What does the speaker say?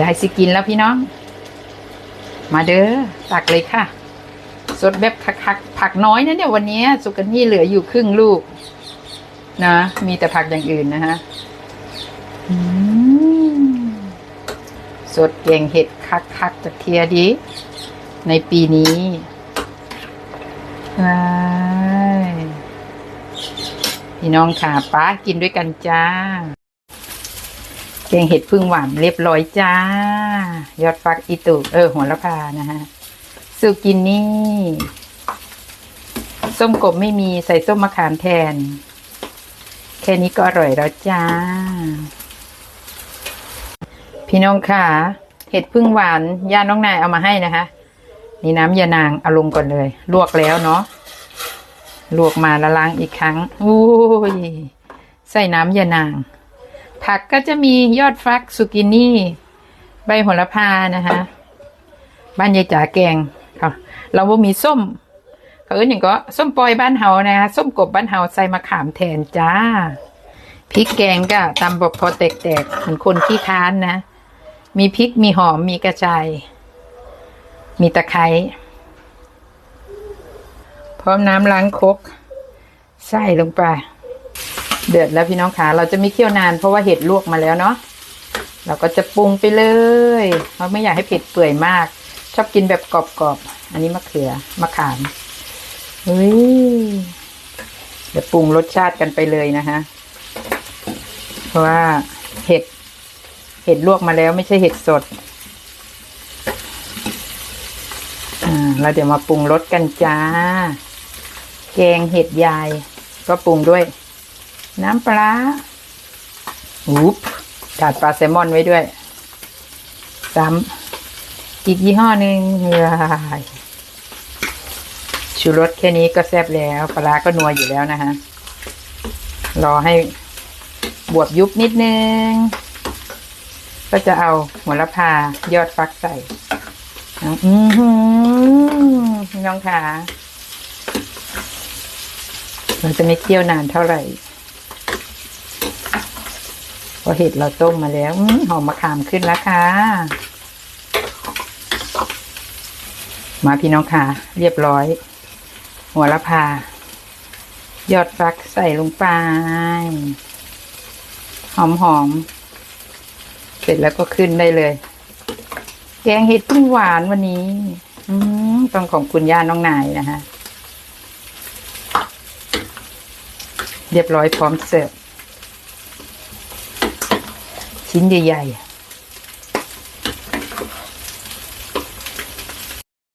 ยายสิกินแล้วพี่น้อง มาเด้อตักเลยค่ะ สดแบบคักๆผักน้อยนะเนี่ยวันนี้สุกันนี่เหลืออยู่ครึ่งลูก นะ มีแต่ผักอย่างอื่นนะฮะสดแกงเห็ดคักๆจากเทียดี ในปีนี้พี่น้องค่ะป้ากินด้วยกันจ้า แกงเห็ดพึ่งหวานเรียบร้อยจ้า ยอดฟักอีตุเออหัวละพานะฮะสุกินนี่ ส้มกบไม่มีใส่ส้มมะขามแทน แค่นี้ก็อร่อยแล้วจ้า พี่น้องค่ะ เห็ดพึ่งหวานย่าน้องนายเอามาให้นะคะนี่น้ำยานางเอาลงก่อนเลย ลวกแล้วเนาะลวกมาละล้างอีกครั้ง อุ้ย ใส่น้ำยานาง ผักก็จะมียอดฟักสุกินี่ ใบโหระพานะคะบ้านยายจ๋าแกงค่ะเราบ่มีส้มเขาเอิ้นอย่างก็ส้มปล่อยบ้านเฮานะคะส้มกบบ้านเฮาใส่มะขามแทนจ้าพริกแกงก็ตำแบบพอแตกๆเหมือนคนขี้ค้านนะ มีพริกมีหอมมีกระชาย มีตะไคร้พร้อมน้ำล้างคก ใส่ลงไป เดือดแล้วพี่น้องขาเราจะไม่เคี่ยวนานเพราะว่าเห็ดลวกมาแล้วเนาะเราก็จะปรุงไปเลยเราไม่อยากให้เผ็ดเปื่อยมาก ชอบกินแบบกรอบๆอันนี้มะเขือมะขามเฮ้ยเดี๋ยวปรุงรสชาติกันไปเลยนะคะเพราะว่าเห็ด เห็ดลวกมาแล้วไม่ใช่เห็ดสดอ่าเราเดี๋ยวมาปรุงรสกันจ้า แกงเห็ดยาย ก็ปรุงด้วย น้ำปลาอุ๊บถาดปลาแซลมอนไว้ด้วยซ้ำอีกยี่ห้อหนึ่งเฮ้ยชูรสแค่นี้ก็แซ่บแล้ว ปลาร้าก็นัวอยู่แล้วนะฮะ รอให้บวบยุบนิดนึง ก็จะเอาหัวละพายอดฟักใส่อือหือพี่น้องค่ะมันจะไม่เคี่ยวนานเท่าไหร่เพราะเห็ดเราต้มมาแล้วหอมมะขามขึ้นแล้วค่ะ มาพี่น้องค่ะ เรียบร้อย หัวละพายอดฟักใส่ลงไป หอมหอมๆเสร็จแล้วก็ขึ้นได้เลย แกงเห็ดพึ่งหวานวันนี้อืมต้องของคุณย่าน้องนายนะฮะเรียบร้อยพร้อมเสิร์ฟ ชิ้นใหญ่ๆ